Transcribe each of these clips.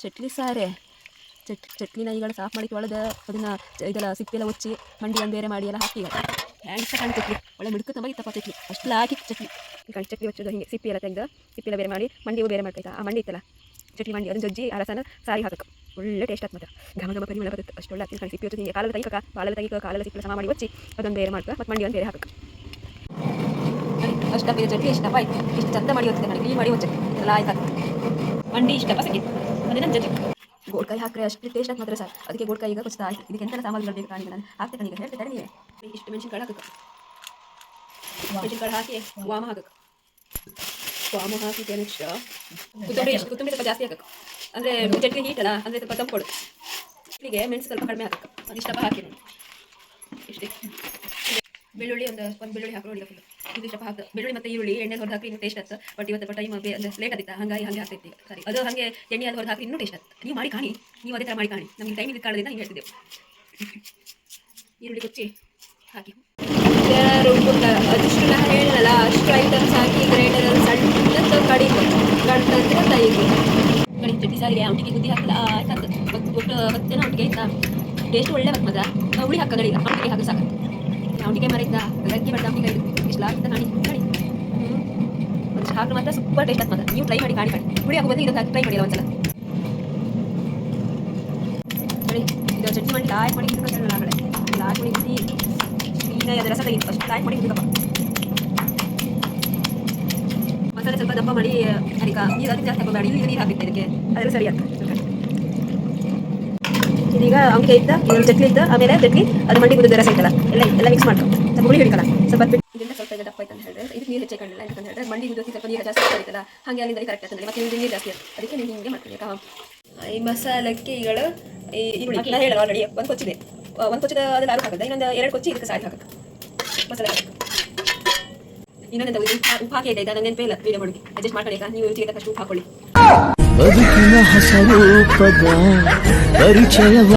ಚಟ್ಲಿ ಸಾರೆ. ಚಟ್ ಚಟ್ನಿನ ಈಗ ಸಾಫ್ ಮಾಡಿ ತೊಳೆದ ಅದನ್ನ ಇದೆಲ್ಲ ಸಿಪ್ಪೆಲ್ಲ ಒಚ್ಚಿ ಮಂಡಿಯನ್ನು ಬೇರೆ ಮಾಡಿ ಎಲ್ಲ ಹಾಕಿ ಹ್ಯಾಂಡ್ ಸಹ ಒಳ್ಳೆ ಮಿಡ್ಕು ತುಂಬ ಇತ್ತಪ್ಪ ಚಟ್ಲಿ. ಅಷ್ಟೆಲ್ಲ ಹಾಕಿ ಚಟ್ಲಿ. ಈ ಚಟ್ನಿ ಒಚ್ಚೋದು ಹಿಂಗೆ. ಸಿಪ್ಪೆ ಎಲ್ಲ ತೆಗೆದು ಸಿಪ್ಪೆ ಎಲ್ಲ ಬೇರೆ ಮಾಡಿ, ಮಂಡಿಯು ಬೇರೆ ಮಾಡ್ತಾಯಿತ್ತು ಆ ಮಂಡಿ ಇತ್ತಲ್ಲ? ಚಟ್ನಿ ಮಂಡಿ, ಅದನ್ನ ಜಜ್ಜಿ ಅರಸನ ರಸನ ಸಾರಿ ಹಾಕಕ್ಕೆ ಒಳ್ಳೆ ಟೇಸ್ಟ್ ಆಗ್ತದೆ. ಘಮ ಘಮ ಪರಿಮಳ ಬರುತ್ತೆ. ಅಷ್ಟು ಒಳ್ಳೆ ಕಣ್. ಸಿಪ್ಪೆ ಹಚ್ಚೋದು ಹಿಂಗೆ ಕಾಲದ ತೈಕ ಕಾಲದ ತೈಕ ಸಿಪ್ಪೆ ಸಮ ಮಾಡಿ ಒಚ್ಚಿ ಅದನ್ನು ಬೇರೆ ಮಾಡ್ತಾ ಮತ್ತು ಮಂಡಿ ಒಂದು ಬೇರೆ ಹಾಕಕ್ಕೆ ಅಷ್ಟಪ್ಪ ಚಟ್ಲಿ ಇಷ್ಟಪ್ಪ ಇಷ್ಟು ಚಂದ ಮಾಡಿ ಹೋಗ್ತದೆ ನನಗೆ ಮಾಡಿ ಹೋಗ್ತದೆ ಎಲ್ಲ ಆಯ್ತು ಮಂಡಿ ಇಷ್ಟಪ್ಪ ಸಿಕ್ಕಿತ್ತು ಅದೇ ನನ್ನ ಜೊತೆ. ಗೋಡ್ಕಾಯಿ ಹಾಕ್ರೆ ಅಷ್ಟು ಟೇಸ್ಟ್ ಆಗಿ ಮಾತ್ರ ಸರ್ ಅದಕ್ಕೆ ಗೋಡ್ಕಾಯಿ ಈಗ ಕುಸ್ತಾ ಆಯ್ತು. ಇದಕ್ಕೆ ಎಂತೆಲ್ಲ ಸಾಮಾನುಗಳು ಬೇಕು ಕಾಣಿಗೆ ನಾನು ಹಾಕ್ತೇನೆ ಈಗ ಹೇಳ್ತೇನೆ ನೀವೇ. ಇಷ್ಟು ಮೆಣಸಿನ್ಕಾಳು ಹಾಕಕ್ಕೆ. ಮೆಣಸಿನ್ಕಾಳು ಹಾಕಿ ವಾಮ ಹಾಕಕ್ಕೆ. ವಾಮ ಹಾಕಿದ್ದೆ ನೆಕ್ಸ್ಟ್ ಕೊತ್ತಂಬರಿ ಕೊತ್ತಂಬರಿ ಸ್ವಲ್ಪ ಜಾಸ್ತಿ ಹಾಕಕ್ಕೆ. ಅಂದರೆ ಚಟ್ನಿ ಹೀಟ್ ಅಲ್ಲ ಅಂದರೆ ಸ್ವಲ್ಪ ತಂಪು ಕೊಡು. ಇಲ್ಲಿಗೆ ಮೆಣಸು ಸ್ವಲ್ಪ ಕಡಿಮೆ ಹಾಕಕ್ಕೆ. ಅದಿಷ್ಟಪ್ಪ ಹಾಕಿ ಇಷ್ಟೇ. ಬೆಳ್ಳುಳ್ಳಿ ಒಂದು ಒಂದು ಬೆಳ್ಳುಳ್ಳಿ ಹಾಕೊಳ್ಳಿ ಫುಲ್ ಇದು ಸ್ವಲ್ಪ ಹಾಕಿ. ಬೆಳ್ಳುಳ್ಳಿ ಮತ್ತೆ ಈರುಳ್ಳಿ ಎಣ್ಣೆ ಹೊರದು ಹಾಕಿ ಇನ್ನೂ ಟೇಸ್ಟ್ ಆಗ್ತದೆ ಬಟ್ ಇವತ್ತು ಟೈಮ್ ಅಂದರೆ ಲೇಟ್ ಆಗಿತ್ತು ಹಂಗಾಗಿ ಹಂಗೆ ಆಗ್ತೈತಿ ಸರಿ. ಅದು ಹಾಗೆ ಎಣ್ಣೆ ಅದು ಹೊರದು ಹಾಕಿ ಇನ್ನೂ ಟೇಸ್ಟ್ ಆಗ್ತದೆ ನೀವು ಮಾಡಿ ಕಾಣಿ. ನೀವು ಅದೇ ಥರ ಮಾಡಿ ಕಾಣಿ. ನಮಗೆ ಟೈಮ್ ಇದ್ದ ಕಾರಣದಿಂದ ಹಿಂಗೆ ಹೇಳ್ತಿದ್ದೆವು. ಈರುಳ್ಳಿ ಕುಚ್ಚಿ ಹಾಕಿ. ಅದಿಷ್ಟು ನಾನು ಹೇಳಲ್ಲ ಅಷ್ಟು ಐಟಮ್ಸ್ ಹಾಕಿ ಗ್ರೈಂಡರಲ್ಲಿ ಸಣ್ಣ ಕಡಿದು ಗಂಟಂದ್ರೆ ತೈಗೆ. ಕಡಿ ಚಟ್ನಿ ಸಾರಿಗೆ ಅವನಿಗೆ ಬುದ್ಧಿ ಹಾಕಲ್ಲ ಆಯ್ತು ಹತ್ತು ಒಟ್ಟು ಹತ್ತೇನ ಅವನಿಗೆ ಆಯ್ತಾ? ಟೇಸ್ಟ್ ಒಳ್ಳೆ ಬರ್ತದ ಹುಳಿ ಹಾಕೋದಿಲ್ಲ ಈಗ ಅವಟಿಗೆ ಹಾಕಿ ಸಾಕು. ಅವಟಿಗೆ ಮರಿದ್ದ ಗಟ್ಟಿ ಬಡ್ದ ಅವಟಿಗೆ ಇಷ್ಟು ಆಗ್ತದೆ ಕಾಣಿ ಕಾಣಿ ಹ್ಞೂ ಒಂದು ಹಾಕಿ ಮಾತ್ರ ಸೂಪರ್ ಟೇಸ್ಟ್ ಮಾತ್ರ. ನೀವು ಟ್ರೈ ಮಾಡಿ, ಕಾಣಿ ಕಾಣಿ. ಹುಳಿ ಹಾಕೋದು ಇದೊಂದು ಟ್ರೈ ಮಾಡಿ ಒಂದ್ಸಲ ನೋಡಿ ಇದು ಚಟ್ನಿ ಮಾಡಿ ಲಾಯ್ ಮಾಡಿ ಆ ಕಡೆ. ಲಾಯ್ ಮಾಡಿ ಇಟ್ಟು ಕ್ಲೀನಾಗಿ ಅದರ ರಸ ತೆಗಿತು ಫಸ್ಟ್ ಲಾಯ್ ಮಾಡಿ, ಇದಕ್ಕಪ್ಪ. ಮಸಾಲೆ ಸ್ವಲ್ಪ ದಪ್ಪ ಮಾಡಿ ಅದಕ್ಕೆ ನೀರು ಅದಕ್ಕೆ ಜಾಸ್ತಿ ಹಾಕೋಬೇಡಿ ನೀರು ಹಾಕಿತ್ತು ಇದಕ್ಕೆ. ಅದರ ಸರಿ ಆಗ್ತದೆ. ಇದೀಗ ಅಂಕೆ ಇದ್ದ ಇನ್ನೊಂದು ಚಟ್ನಿ ಇದ್ದ ಆಮೇಲೆ ಚಟ್ನಿ ಅದು ಮಂಡಿ ಕುದಿದ ರಸ ಇತ್ತಲ್ಲ ಎಲ್ಲ ಎಲ್ಲ ಮಿಕ್ಸ್ ಮಾಡ್ಕೊಂಡು ಸ್ವಲ್ಪ ಹುಳಿ ಹಿಡಿಕಲ್ಲ ಸ್ವಲ್ಪ ಬಿಟ್ಟು ಇದರಿಂದ ಸ್ವಲ್ಪ ಇದು ದಪ್ಪ ಆಯ್ತು ಅಂತ ಹೇಳಿದ್ರೆ ಇದಕ್ಕೆ ನೀರು ಹೆಚ್ಚಿಗೆ ಕಾಣಲಿಲ್ಲ ಅಂತ ಹೇಳಿದ್ರೆ ಮಂಡಿ ಜೊತೆ ಸ್ವಲ್ಪ ನೀರು ಜಾಸ್ತಿ ಆಗ್ತೈತಲ್ಲ ಹಾಗೆ ಅಲ್ಲಿಂದ ಕರೆಕ್ಟ್ ಆಗ್ತದೆ ಮತ್ತೆ ಇಲ್ಲಿ ನೀರು ಜಾಸ್ತಿ ಆಗ್ತದೆ ಅದಕ್ಕೆ ನೀವು ಹಿಂಗೆ ಮಾಡ್ಕೊಳ್ಳಿ ಈ ಮಸಾಲಕ್ಕೆ ಈಗಳು ಈ ಈರುಳ್ಳಿ ನಾನು ಹೇಳಲ್ಲ ಆಲ್ರೆಡಿ ಒಂದು ಕೊಚ್ಚಿದೆ. ಒಂದು ಕೊಚ್ಚಿದ ಅದನ್ನು ಆರು ಹಾಕಿದೆ ಇನ್ನೊಂದು ಎರಡು ಕೊಚ್ಚಿ ಇದಕ್ಕೆ ಸಾರಿ ಹಾಕಕ್ಕೆ ಮಸಾಲೆ ಇನ್ನೊಂದು ಉಪ್ಪು ಹಾಕಿ ಇದೆ ಅದನ್ನ ನೆನಪೇ ಇಲ್ಲ ವೀಡಿಯೋ ಮಾಡಿ ಅಡ್ಜಸ್ಟ್ ಮಾಡ್ಕೊಳ್ಳಿ ಈಗ ನೀವು ರುಚಿಗೆ ತಕ್ಕಷ್ಟು ಉಪ್ಪು ಹಾಕೊಳ್ಳಿ. ಬದುಕಿನ ಹಸರೂಪದ ಪರಿಚಯವ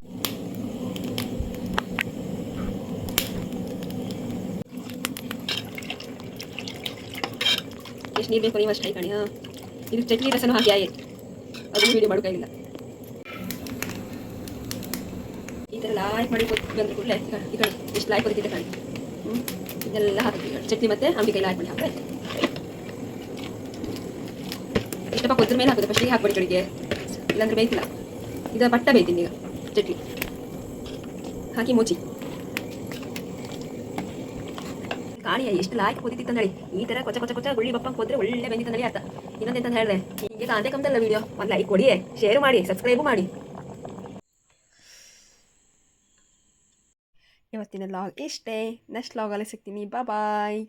ನೀರು ಬೇಕು ನೀವು ಅಷ್ಟು ಕಣಿ ಹಾಂ ಇದು ಚಟ್ನಿ ರಸನೂ ಹಾಕಿ ಆಯ್ತು ಅದು ವೀಡಿಯೋ ಮಾಡೋಕ್ಕಾಗಿಲ್ಲ ಈ ಥರ ಲಾಯ್ಕ್ ಮಾಡಿ ಬಂದ ಕೂಡಲೇ, ಈ ಕಡೆ ಎಷ್ಟು ಲಾಯ್ಕ್ ಕೊಡ್ತಿದ್ದೆ ಕಣಿ. ಹ್ಞೂ ಇದೆಲ್ಲ ಹಾಕಿ ಚಟ್ನಿ ಮತ್ತೆ, ಅಂಬಿಕಾಯಿ ಲಾಯ್ಕ್ ಮಾಡಿ ಹಾಕ್ರೆ ಇಷ್ಟಪ್ಪ ಕೊದ್ರ ಮೇಲೆ ಹಾಕೋದು. ಫಸ್ಟಿಗೆ ಹಾಕ್ಬಿಡಿ ಕಡೆಗೆ ಇಲ್ಲಾಂದ್ರೆ ಬೇಯ್ತಿಲ್ಲ. ಇದು ಪಟ್ಟ ಬೇಯ್ತೀನಿ ಈಗ. ಚಟ್ನಿ. ಹಾಕಿ ಮುಚ್ಚಿ ಕಾಣಿಯ ಎಷ್ಟು ಲಾಯ್ಕ್ ಕುದಿತಿತ್ತು ಹೇಳಿ ಈ ತರ ಕೊಚ್ಚ ಕೊಚ್ಚ ಕೊಚ್ಚ ಗುಳ್ಳಿ ಬಪ್ಪ ಹೋದ್ರೆ ಒಳ್ಳೆ ಬೆಂದಿತ್ತು ಅರ್ಥ. ಇನ್ನೊಂದೆಂತ ಹೇಳಿದೆ ಈಗ ಕಾಂತೆ ಕಮ್ದಲ್ಲ ವಿಡಿಯೋ ಒಂದು ಲೈಕ್ ಕೊಡಿ ಶೇರ್ ಮಾಡಿ ಸಬ್ಸ್ಕ್ರೈಬ್ ಮಾಡಿ. ಇವತ್ತಿನ ಲಾಗ್ ಇಷ್ಟೇ. ನೆಕ್ಸ್ಟ್ ಲಾಗಲ್ಲಿ ಸಿಗ್ತೀನಿ. ಬಾಯ್